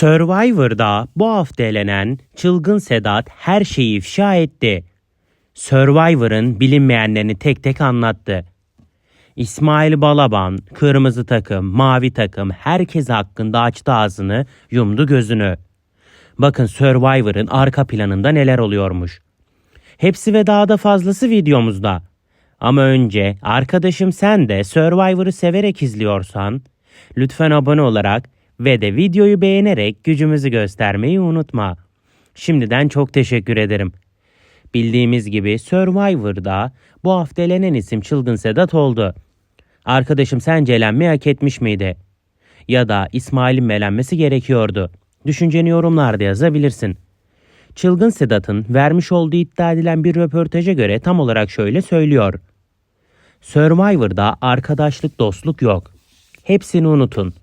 Survivor'da bu hafta elenen çılgın Sedat her şeyi ifşa etti. Survivor'ın bilinmeyenlerini tek tek anlattı. İsmail Balaban, kırmızı takım, mavi takım herkes hakkında açtı ağzını, yumdu gözünü. Bakın Survivor'ın arka planında neler oluyormuş. Hepsi ve daha da fazlası videomuzda. Ama önce arkadaşım sen de Survivor'ı severek izliyorsan lütfen abone olarak ve de videoyu beğenerek gücümüzü göstermeyi unutma. Şimdiden çok teşekkür ederim. Bildiğimiz gibi Survivor'da bu hafta elenen isim Çılgın Sedat oldu. Arkadaşım sence elenmeyi hak etmiş miydi? Ya da İsmail'in elenmesi gerekiyordu? Düşünceni yorumlarda yazabilirsin. Çılgın Sedat'ın vermiş olduğu iddia edilen bir röportaja göre tam olarak şöyle söylüyor. Survivor'da arkadaşlık, dostluk yok. Hepsini unutun.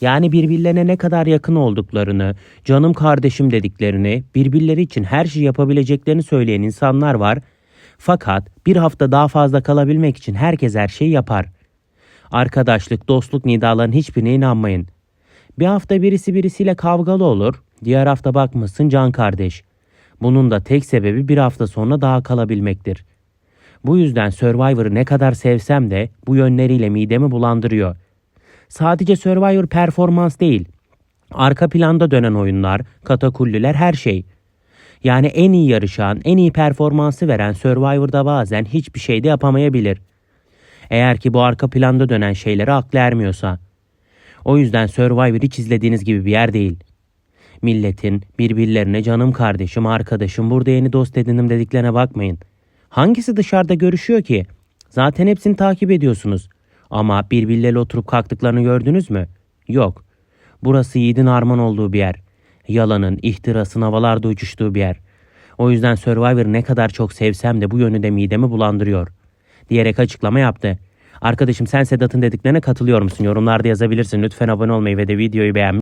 Yani birbirlerine ne kadar yakın olduklarını, canım kardeşim dediklerini, birbirleri için her şeyi yapabileceklerini söyleyen insanlar var. Fakat bir hafta daha fazla kalabilmek için herkes her şeyi yapar. Arkadaşlık, dostluk nidaların hiçbirine inanmayın. Bir hafta birisi birisiyle kavgalı olur, diğer hafta bakmışsın can kardeş. Bunun da tek sebebi bir hafta sonra daha kalabilmektir. Bu yüzden Survivor'ı ne kadar sevsem de bu yönleriyle midemi bulandırıyor. Sadece Survivor performans değil. Arka planda dönen oyunlar, katakulliler her şey. Yani en iyi yarışan, en iyi performansı veren Survivor'da bazen hiçbir şey de yapamayabilir. Eğer ki bu arka planda dönen şeylere aklı ermiyorsa. O yüzden Survivor hiç izlediğiniz gibi bir yer değil. Milletin birbirlerine canım kardeşim, arkadaşım, burada yeni dost edindim dediklerine bakmayın. Hangisi dışarıda görüşüyor ki? Zaten hepsini takip ediyorsunuz. Ama birbirleriyle oturup kalktıklarını gördünüz mü? Yok. Burası yiğidin arman olduğu bir yer. Yalanın, ihtirasın havalarda uçuştuğu bir yer. O yüzden Survivor ne kadar çok sevsem de bu yönü de midemi bulandırıyor. Diyerek açıklama yaptı. Arkadaşım sen Sedat'ın dediklerine katılıyor musun? Yorumlarda yazabilirsin. Lütfen abone olmayı ve de videoyu beğenmeyi